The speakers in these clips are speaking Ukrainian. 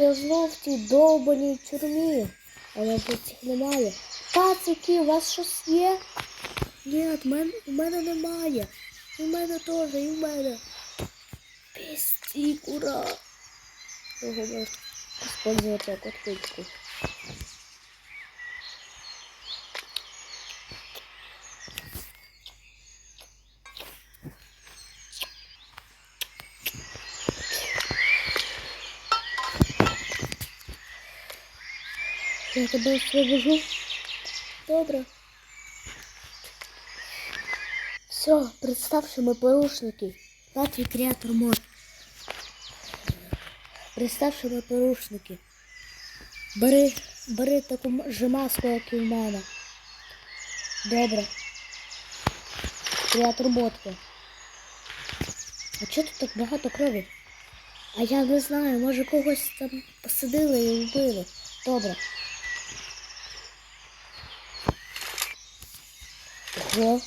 я знов в тій довбаній тюрмі. Але тут цих немає. Пацики, у вас щось є? Ні, у мене немає. У мене теж, і в мене. Пісті, кура. Його можна використовувати як отвичку. Я тебе освобожу. Добре. Все, представши ми порушники. Латвій креатор мод. Представши ми порушники. Бери, бери таку же маску, як і в мене. Добре. Креатор ботки. А чого тут так багато крові? А я не знаю, може когось там посадили і вбили. Добре. Ого.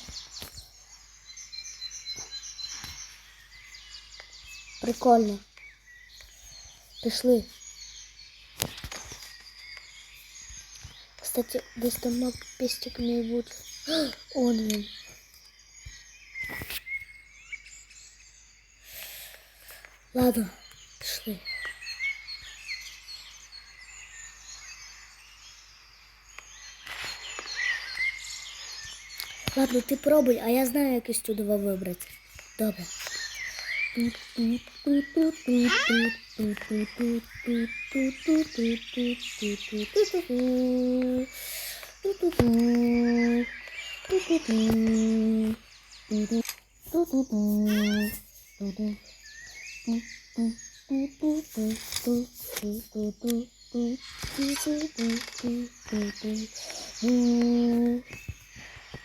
Прикольно. Пішли. Кстати, десь там мав пестик мій бути. Он він. Ладно, пішли. Ладно, ти пробуй, а я знаю, як із чудово вибрати. Добре.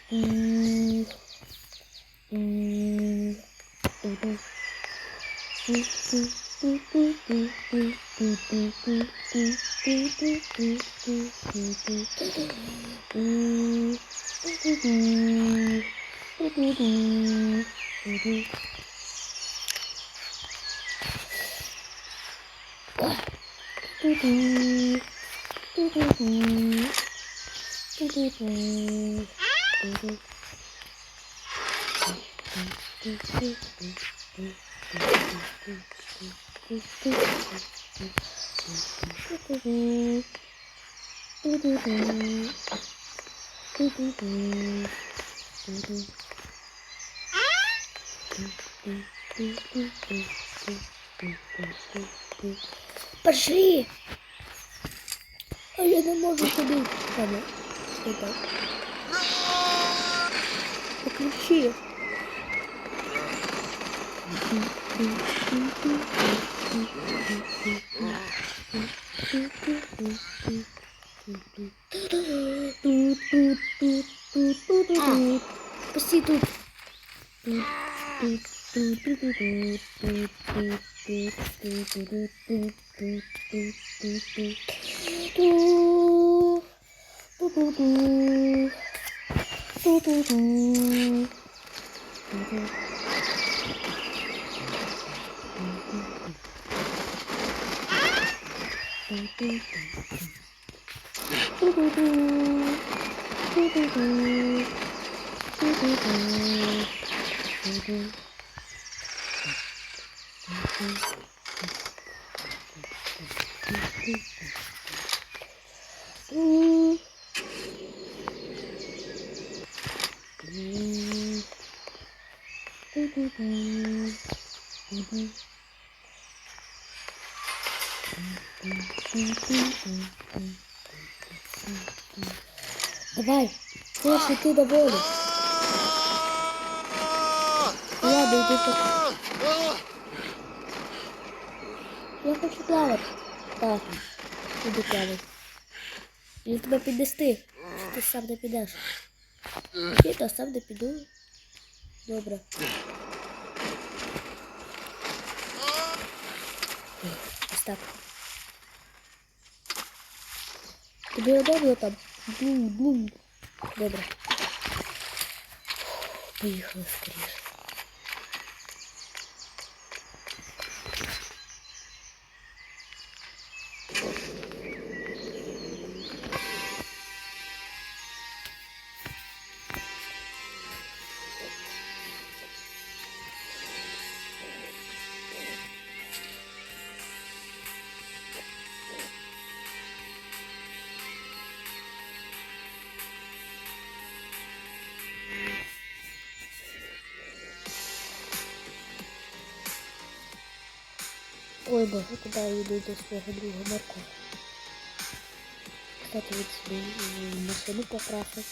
Do do do do do do. Пошли! А я не можу ходити. Ладно, що так? curtia. Ah, passei tudo. ドドドー。ドドドー。ドドドー。ドドドー。ドドドー。Давай, слушай, ты доволен. Ладно, иди так. Я хочу плавати. Так, іди плавати. Я тебе піднести. Чи ти сам не підеш? Я то сам не піду. Добре. Ось так. Тобі удобно там? Блум-блум. Добре. Поїхали скоріше. Ой, боже, куди я йду до свого друга Марко? Кстати, собі м, машину покрасив.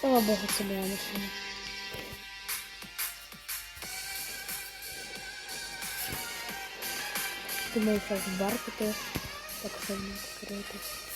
Слава Богу, це моя машина. Думаю, в бар піти. Так що не відкритись.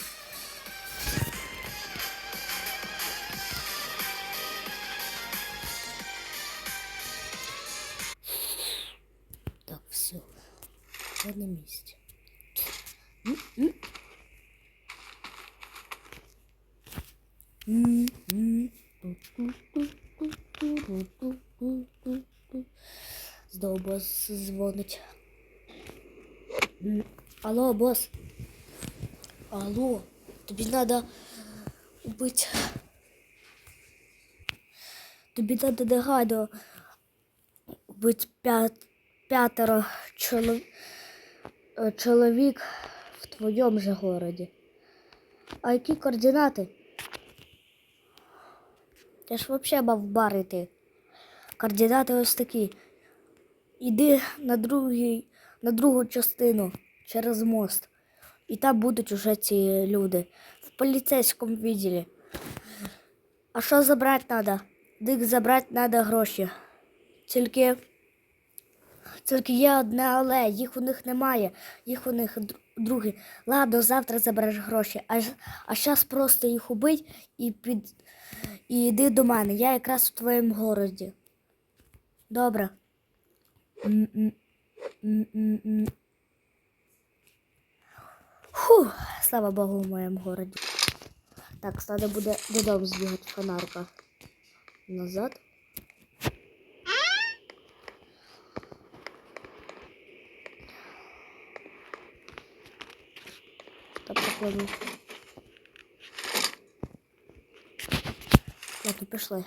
Дзвонить. Алло, босс. Алло, тобі надо убити. Тобі надо негайно убити п'ят, п'ятеро чолов... е, чоловік в твоєму же городі. А які координати? Я ж взагалі мав бар йти. Координати ось такі. Іди на, другий, на другу частину через мост. І там будуть уже ці люди. В поліцейському відділі. А що забрати треба? Дик забрати треба гроші. Тільки. Тільки є одне але, їх у них немає, їх у них др- другі. Ладно, завтра забереш гроші, а, а зараз просто їх убить і під. І йди до мене. Я якраз в твоєму городі. Добре. Фу, слава Богу, в моєму городі. Так, треба буде додому збігати фонарка. Назад. Так, походу. Ладно, пішли.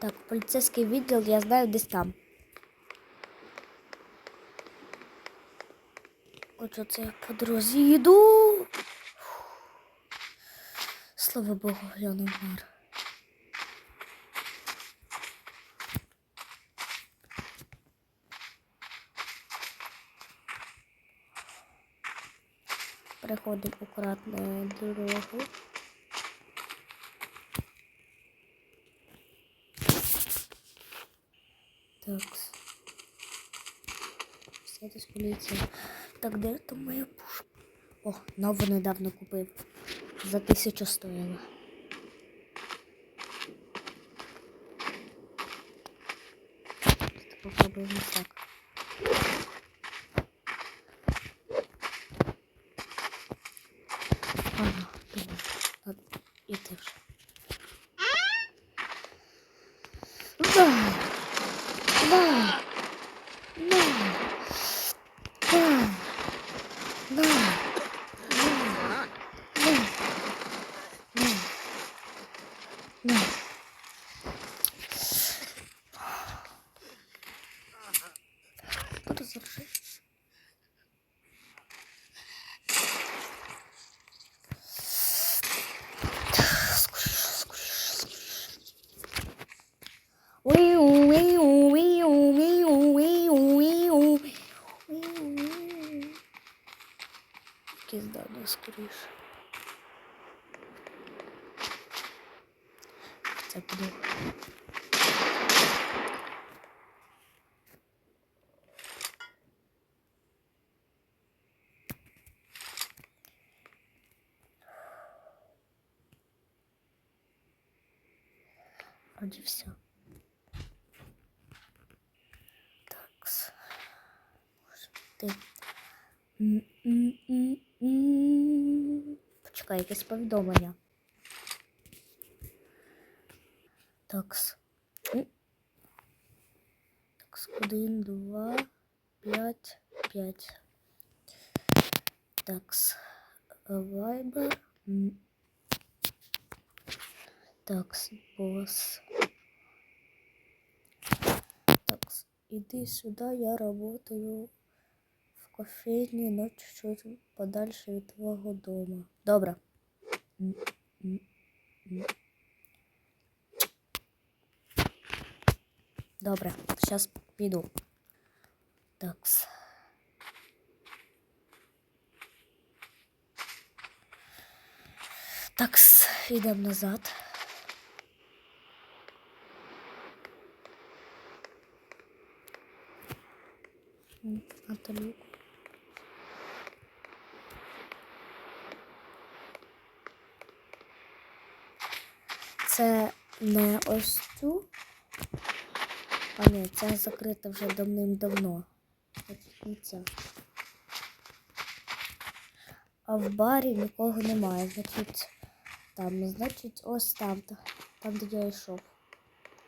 Так, поліцейський відділ, я знаю, десь там. Отже, це я по дорозі їду. Слава Богу, глянув мир. Переходимо акуратно дорогу. Так. Все десь поліція. Так, де там моя пушка? О, нову недавно купив. За тисячу стоїла. Попробуємо так. Вроде все. Такс. Ти. М-м-м-м. Почекай, якесь повідомлення. Такс. Такс. Один, два, п'ять, п'ять. Такс. Вайбер. М. Так, босс. Иди сюда, я работаю в кофейне, но чуть-чуть подальше від твого дома. Добре. Добре, зараз піду. Такс. Такс, йдемо назад. Наталю. Це не ось цю. А ні, ця закрита вже давним-давно. А в барі нікого немає. Значить, там, значить, ось там, там, де я йшов.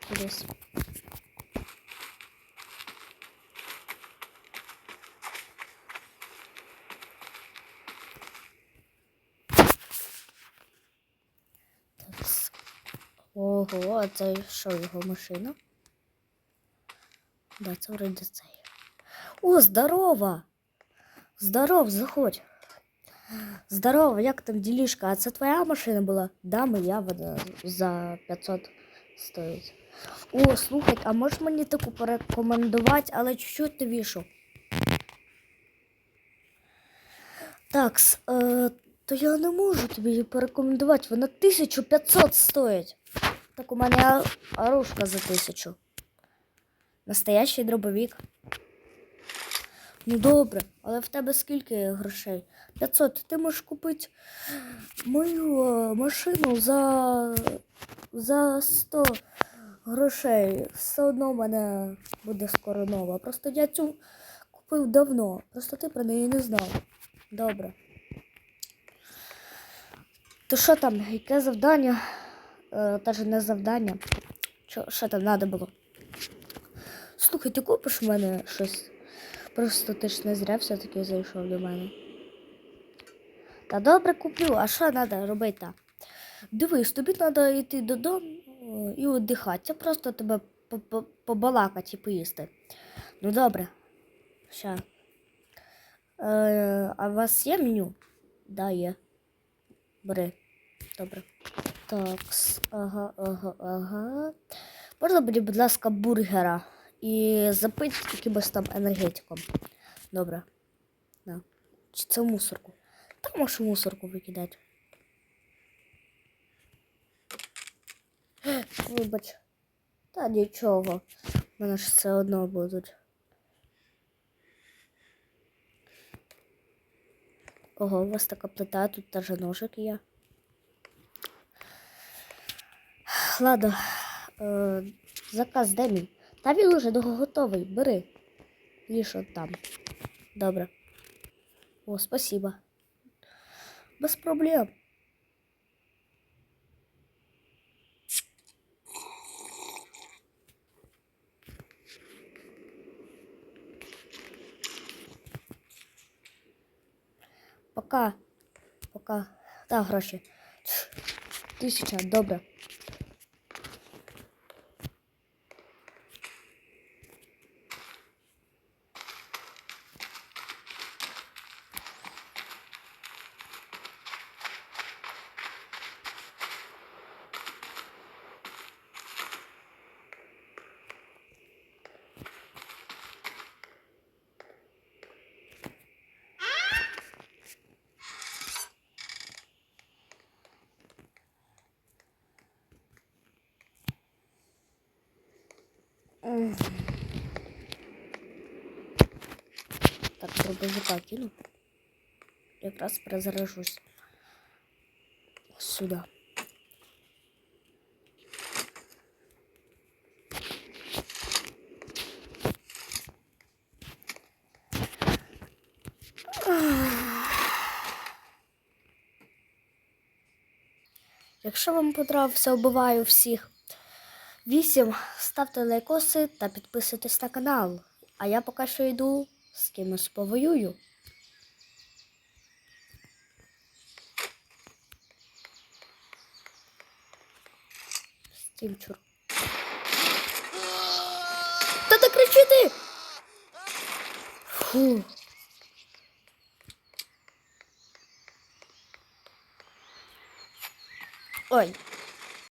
Кудись. Так. Ого, а це що його машина? Да, це вроде цей. О, здорово! Здоров, заходь. Здорово, як там ділішка? А це твоя машина була? Да, моя вона за 500 стоїть. О, слухай, а можеш мені таку порекомендувати, але чуть-чуть новішу? Так, е, то я не можу тобі її порекомендувати, вона 1500 стоїть. Так у мене оружка за 1000. Настоящий дробовик. Ну добре, але в тебе скільки грошей? 500. Ти можеш купити мою е, машину за, за 100 грошей. Все одно в мене буде скоро нова. Просто я цю купив давно. Просто ти про неї не знав. Добре. То що там, яке завдання? Е, та ж не завдання. Що, що там треба було? Слухай, ти купиш в мене щось? Просто ти ж не зря все-таки зайшов до мене. Та добре куплю, а що треба робити? Дивись, тобі треба йти додому е, і віддихати. Це просто тебе по- по- побалакати і поїсти. Ну добре. Ща. Е, а у вас є меню? Да, є. Бери. Добре. Так, ага, ага, ага. Можна мені, будь ласка, бургера і запити якимось там енергетиком. Добре. Да. Чи це в мусорку? Та можеш мусорку викидати. Вибач. Та нічого. В мене ж все одно будуть. Ого, у вас така плита, тут даже ножик є. Ладно, е, заказ де мій? Та він уже готовий. Бери. Їж от там. Добре. О, спасибо. Без проблем. Пока. Пока. Та гроші. Тисяча, добре. Так, дробовика кину. Якраз перезаражусь. Сюда. Якщо вам подобався, обиваю всіх. Вісім. Ставте лайкоси та підписуйтесь на канал. А я поки що йду з кимось повоюю. Імчур. Та ти! Фу. Ой,